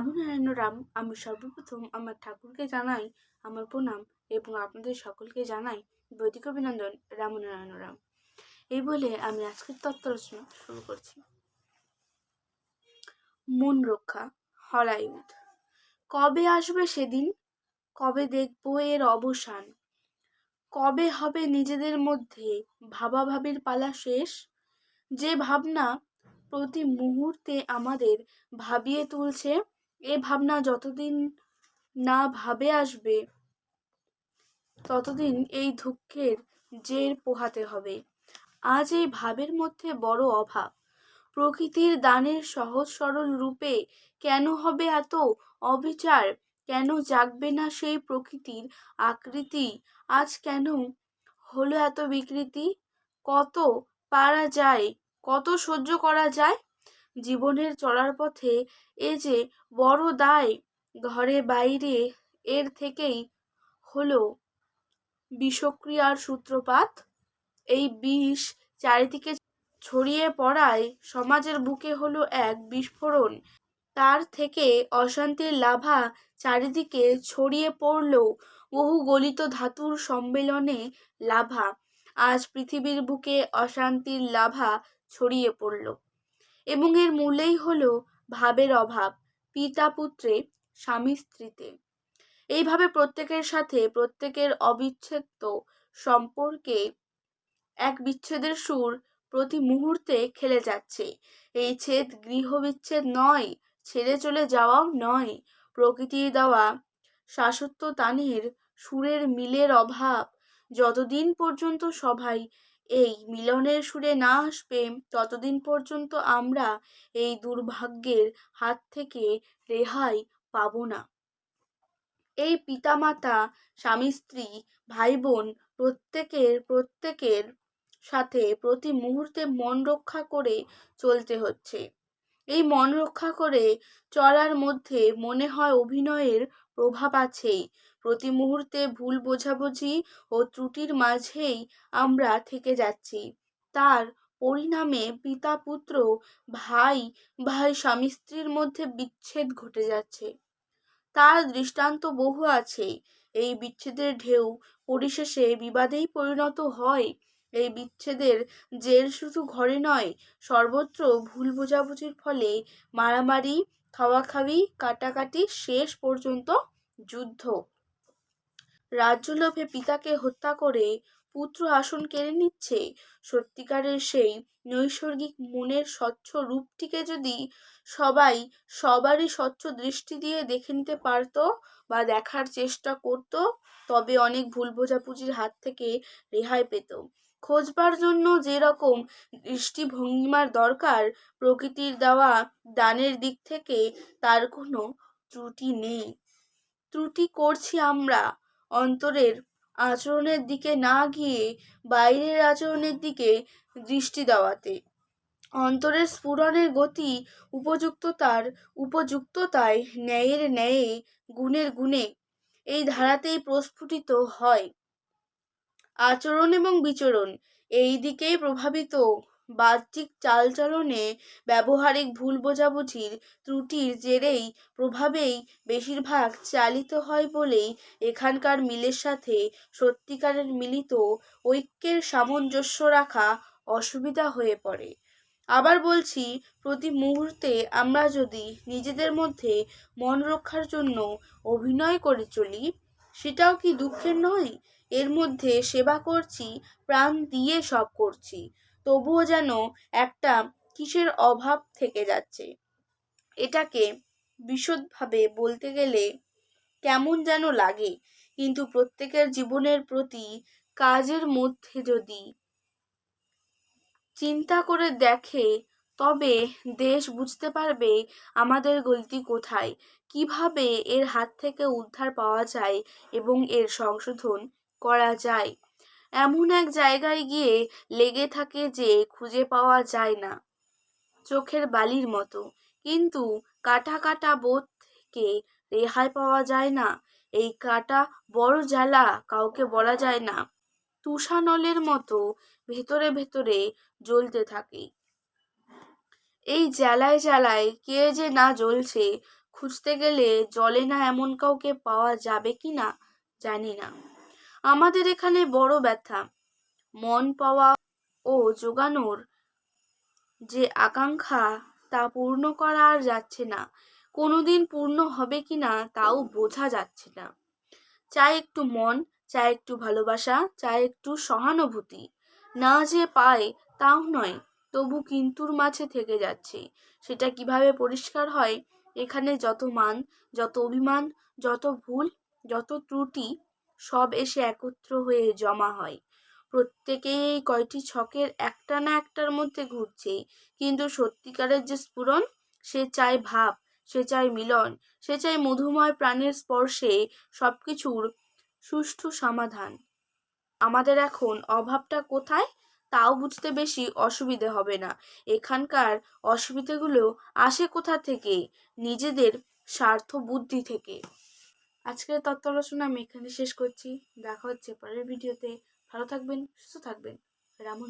রামনারায়ণ রাম, আমি সর্বপ্রথম আমার ঠাকুরকে জানাই আমার প্রণাম এবং আপনাদের সকলকে জানাই বৈদিক অভিনন্দন, রামনারায়ণ রাম। এই বলে আমি আজকের তত্ত্ব রচনা শুরু করছি। মন রক্ষা হলাইউড কবে আসবে সেদিন? কবে দেখব এর অবসান? কবে হবে নিজেদের মধ্যে ভাবাভাবির পালা শেষ? যে ভাবনা প্রতি মুহূর্তে আমাদের ভাবিয়ে তুলছে এ ভাবনা যতদিন না ভাবে আসবে, ততদিন এই দুঃখের জের পোহাতে হবে। আজ এই ভাবের মধ্যে বড় অভাব। প্রকৃতির দানের সহজ সরল রূপে কেন হবে এত অবিচার? কেন জাগবে না সেই প্রকৃতির আকৃতি? আজ কেন হলো এত বিকৃতি? কত পারা যায়? কত সহ্য করা যায়? জীবনের চলার পথে এ যে বড় দায় ঘরে বাইরে এর থেকেই হলো বিষক্রিয়ার সূত্রপাত, এই বিষ চারিদিকে ছড়িয়ে পড়ায় সমাজের বুকে হলো এক বিস্ফোরণ। তার থেকে অশান্তির লাভা চারিদিকে ছড়িয়ে পড়ল বহু গলিত ধাতুর সম্মেলনে লাভা। আজ পৃথিবীর বুকে অশান্তির লাভা ছড়িয়ে পড়ল। এবং এর মূলেই হল ভাবের অভাব, পিতা পুত্রে, স্বামী স্ত্রীতে। এইভাবে প্রত্যেকের সাথে প্রত্যেকের অবিচ্ছেদ্য সম্পর্কে এক বিচ্ছেদের সুর প্রতি মুহূর্তে খেলে যাচ্ছে। এই ছেদ গৃহবিচ্ছেদ নয়, ছেড়ে চলে যাওয়াও নয়। প্রকৃতির দেওয়া শাশ্বত তানের সুরের মিলের অভাব যতদিন পর্যন্ত সবাই এই মিলনের সুরে না আসবে ততদিন পর্যন্ত আমরা এই দুর্ভাগ্যের হাত থেকে রেহাই পাব না। এই পিতামাতা, স্বামী, স্ত্রী ভাই বোন প্রত্যেকের প্রত্যেকের সাথে প্রতি মুহূর্তে মন রক্ষা করে চলতে হচ্ছে। এই মন রক্ষা করে চলার মধ্যে মনে হয় অভিনয়ের প্রভাব আছেই। প্রতি মুহূর্তে ভুল বোঝাবুঝি ও ত্রুটির মাঝেই আমরা থেকে যাচ্ছি। তার পরিণামে পিতা পুত্র, ভাই ভাই স্বামী স্ত্রীর মধ্যে বিচ্ছেদ ঘটে যাচ্ছে। তার দৃষ্টান্ত বহু আছে। এই বিচ্ছেদের ঢেউ পরিশেষে বিবাদেই পরিণত হয়। এই বিচ্ছেদের জের শুধু ঘরে নয়, সর্বত্র ভুল বোঝাবুঝির ফলে মারামারি, খাওয়াখাওয়ি, কাটাকাটি শেষ পর্যন্ত যুদ্ধ। রাজ্যলোভে পিতাকে হত্যা করে পুত্র আসন কেড়ে নিচ্ছে। সত্যিকারের সেই নৈসর্গিক মনের স্বচ্ছ রূপটিকে যদি সবাই সবারই স্বচ্ছ দৃষ্টি দিয়ে দেখে নিতে পারত বা দেখার চেষ্টা করত, তবে অনেক ভুল বোঝাবুঝির হাত থেকে রেহাই পেত। খোঁজবার জন্য যেরকম দৃষ্টিভঙ্গিমার দরকার, প্রকৃতির দেওয়া দানের দিক থেকে তার কোনো ত্রুটি নেই। ত্রুটি করছি আমরা। অন্তরের আচরণের দিকে না গিয়ে বাইরের আচরণের দিকে দৃষ্টি দেওয়াতে। অন্তরের স্ফুরণের গতি উপযুক্ততার উপযুক্ততায় ন্যায়ের ন্যায়ে, গুণের গুণে এই ধারাতেই প্রস্ফুটিত হয়। আচরণ এবং বিচরণ এই দিকেই প্রভাবিত বাহ্যিক চালচলনে ব্যবহারিক ভুল বোঝাবুঝির ত্রুটির জেরেই প্রভাবেই বেশিরভাগ চালিত হয় বলেই এখানকার মিলের সাথে সত্যিকারের মিলিত ঐক্যের সামঞ্জস্য রাখা অসুবিধা হয়ে পড়ে। আবার বলছি, প্রতি মুহূর্তে আমরা যদি নিজেদের মধ্যে মন রক্ষার জন্য অভিনয় করে চলি, সেটাও কি দুঃখের নয়? এর মধ্যে সেবা করছি, প্রাণ দিয়ে সব করছি। তবুও যেন একটা কিসের অভাব থেকে যাচ্ছে। এটাকে বিশদভাবে বলতে গেলে কেমন যেন লাগে, কিন্তু প্রত্যেকের জীবনের প্রতি কাজের মধ্যে যদি চিন্তা করে দেখে, তবে দেশ বুঝতে পারবে আমাদের গলতি কোথায়, কীভাবে এর হাত থেকে উদ্ধার পাওয়া যায় এবং এর সংশোধন করা যায়। এমন এক জায়গায় গিয়ে লেগে থাকে যে খুঁজে পাওয়া যায় না। চোখের বালির মতো। কিন্তু কাটা কাটা বোধ থেকে রেহাই পাওয়া যায় না। এই কাটা বড় জ্বালা কাউকে বলা যায় না। তুষানলের মতো ভেতরে ভেতরে জ্বলতে থাকে। এই জ্বালায় জ্বালায় কে যে না জ্বলছে, খুঁজতে গেলে জলে না এমন কাউকে পাওয়া যাবে কি না জানি না। আমাদের এখানে বড় ব্যথা। মন পাওয়া ও যোগানোর যে আকাঙ্ক্ষা তা পূর্ণ করা আর যাচ্ছে না। কোনোদিন পূর্ণ হবে কি না তাও বোঝা যাচ্ছে না। চাই একটু মন, চাই একটু ভালোবাসা, চাই একটু সহানুভূতি। না যে পায় তাও নয়, তবু কিন্তুর মাঝে থেকে যাচ্ছে। সেটা কীভাবে পরিষ্কার হয়? এখানে যত মান, যত অভিমান, যত ভুল, যত ত্রুটি সব এসে একত্র হয়ে জমা হয়। প্রত্যেকেই এই কয়টি ছকের একটা না একটার মধ্যে ঘুরছে। কিন্তু সত্যিকারের যে স্ফুরণ, সে চায় ভাব, সে চায় মিলন, সে চায় মধুময় প্রাণের স্পর্শে সব কিছুর সুষ্ঠু সমাধান। আমাদের এখন অভাবটা কোথায়? তাও বুঝতে বেশি অসুবিধে হবে না। এখানকার অসুবিধেগুলো আসে কোথা থেকে? নিজেদের স্বার্থ বুদ্ধি থেকে। আজকের তত্ত্ব আলোচনা আমি এখানে শেষ করছি। দেখা হচ্ছে পরের ভিডিওতে। ভালো থাকবেন, সুস্থ থাকবেন। রামু